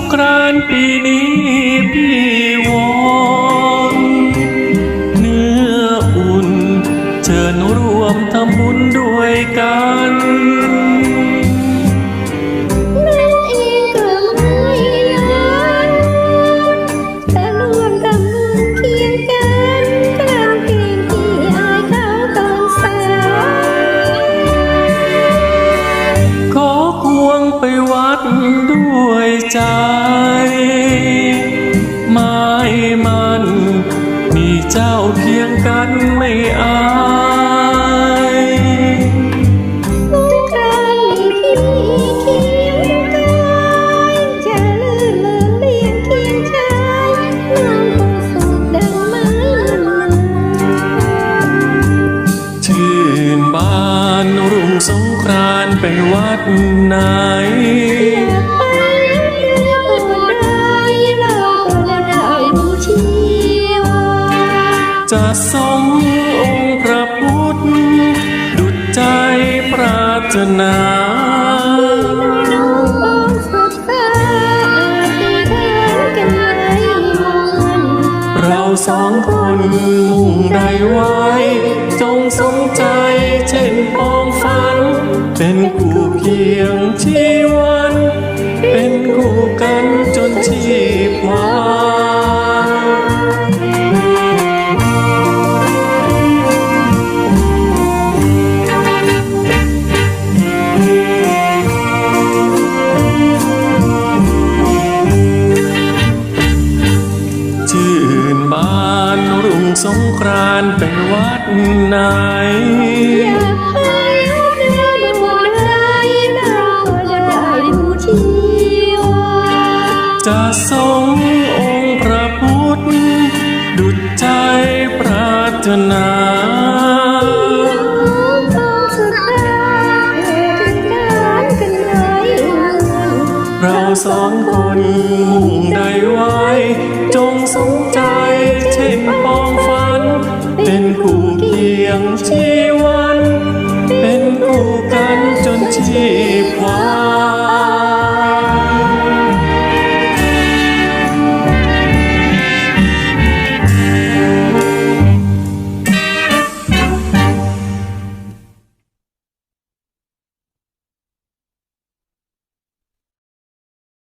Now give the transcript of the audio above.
งกรานปีนี้พี่วอนเนื้ออุ่น เชิญร่วมทำบุญด้วยกัน ใจ ไม่มันมีเจ้าเคียงกันไม่อายทุกครั้งที่เคียงกายจะลื่นเลือนเลียงเคียงชายน้องคงสุขดังไม้ลมชื่นบานรุ่งสงกรานไปวัดไหน จะสมองค์พระพุทธ ดุจใจปรารถนาน้องคงสุขสาดีแทนกันไหมมองเราสองคนมุ่งใดไว้ จงสมใจเช่นปองฝัน เป็นคู่เคียงชีวัน เป็นคู่กันจ งสงกรานต์ไปวัดไหน อยากไปเรียกว่าได้เราก็ได้บูชีวาจะทรงองค์พระพุทธ ดุจใจปรารถนาเราสองคนมุ่งใดไว้จ ยงชีวัน เป็นคู่กันจนชีพวา